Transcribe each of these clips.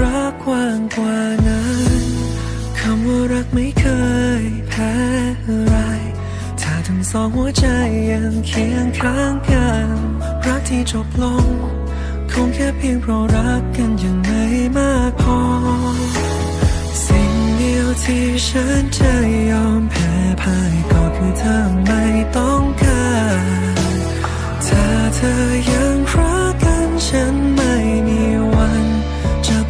รักกว้างกว่านั้นคำว่ารักไม่เคยแพ้อะไร ถ้าทั้งสองหัวใจยังเคียงข้างกัน รักที่จบลง คงแค่เพียงเพราะรักกันยังไม่มากพอ สิ่งเดียวที่ฉันจะยอมแพ้พ่ายก็คือเธอไม่ต้องการถ้าเธอยัง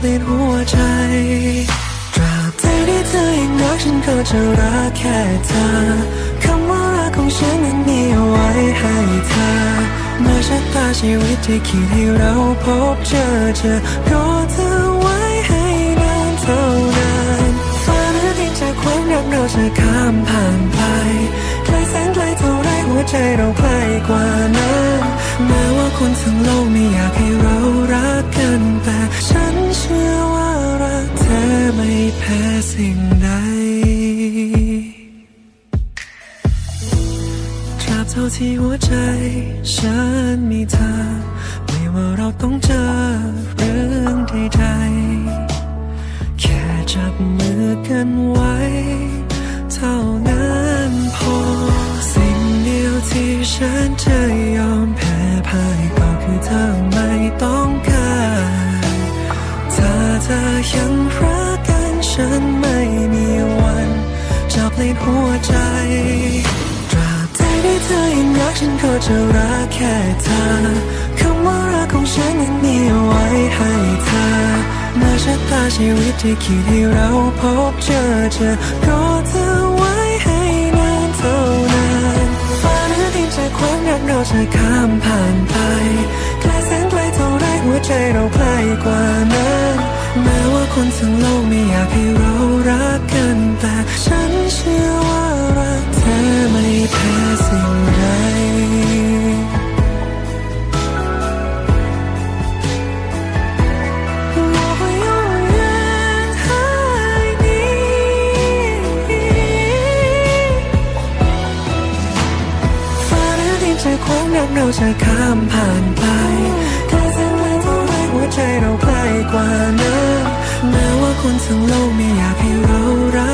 จะเปลี่ยนหัวใจตราบใดที่เธอยังรักฉันก็จะรักแค่เธอคำว่ารักของฉันนั้นมีเอาไว้ให้เธอเมื่อชะตาชีวิตที่คิดให้เราพบเจอเจอก็เธอไว้ให้นานเท่านั้นฟ้าหรือดินจากความรักเราจะข้ามผ่านไปไกลแสนไกลเท่าไรหัวใจเราใกล้กว่านั้นแม้ว่าคนทั้งโลกไม่อยากให้เรารักกันแต่ สิ่งใดตราบเท่าที่หัวใจ ฉันมีเธอ ไม่ว่าเราต้องเจอเรื่องใดๆ หัวใจ ตราบใดที่เธอยังรักฉันก็จะรักแค่เธอคำว่ารักของฉันนั้นมีเอาไว้ให้เธอเมื่อชะตาชีวิตที่คิดให้เราพบเจอเจอก็เธอไว้ให้นานเท่านั้นฟ้าหรือดินจากความรักเราจะข้ามผ่านไปไกลแสนไกลเท่าไรหัวใจเราใกล้กว่านั้นแม้ว่าคนทั้งโลกไม่อยากให้เราามรักเราจะข้ามผ่านไปแค่เสนไกลเท่าไรหัวใจเราใกล้กว่านั้นแม้ว่าคนทั้งโลกไม่อยากให้เรารัก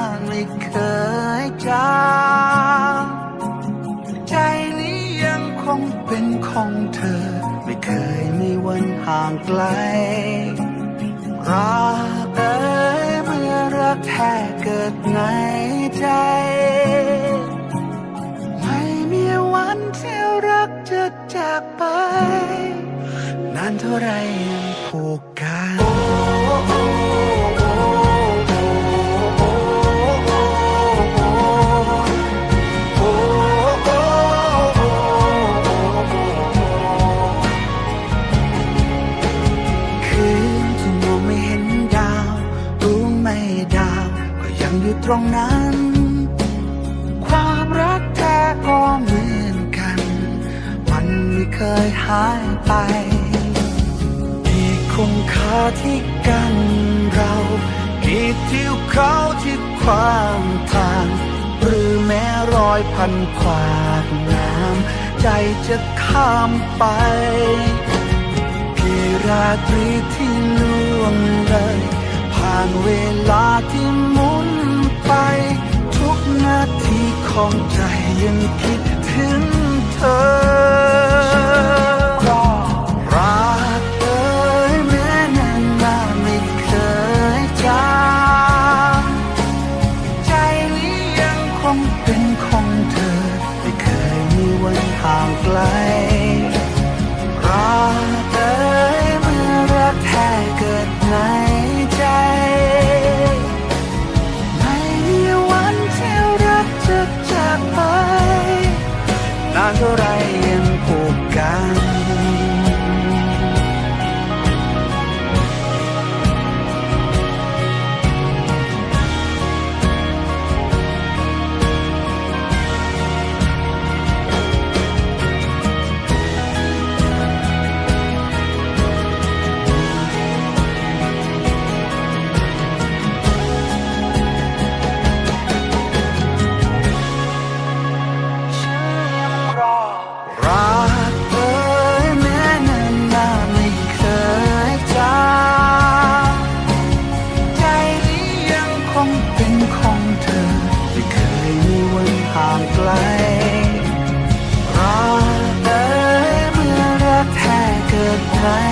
านไม่เคยจางใจนี้ยังคงเป็นของเธอ ไม่เคยมีวันห่างไกลรักเอ่ยเมื่อรักแท้เกิดในใจ ยหายไปกี่คุณค่าที่กันเรากี่ทิวเขาที่ความทาง หรือแม้รอยพันขวากน้ำใจจะข้ามไปกี่ราตรีที่ล่วงเลย ผ่านเวลาที่หมุนไป ทุกนาทีของใจยังคิดถึง ห่างไกลรักเอ่ยเมื่อรักแท้เกิดในใจ ไม่มีวันที่รักจะจากไปนานเท่าไรยังผูกกัน รั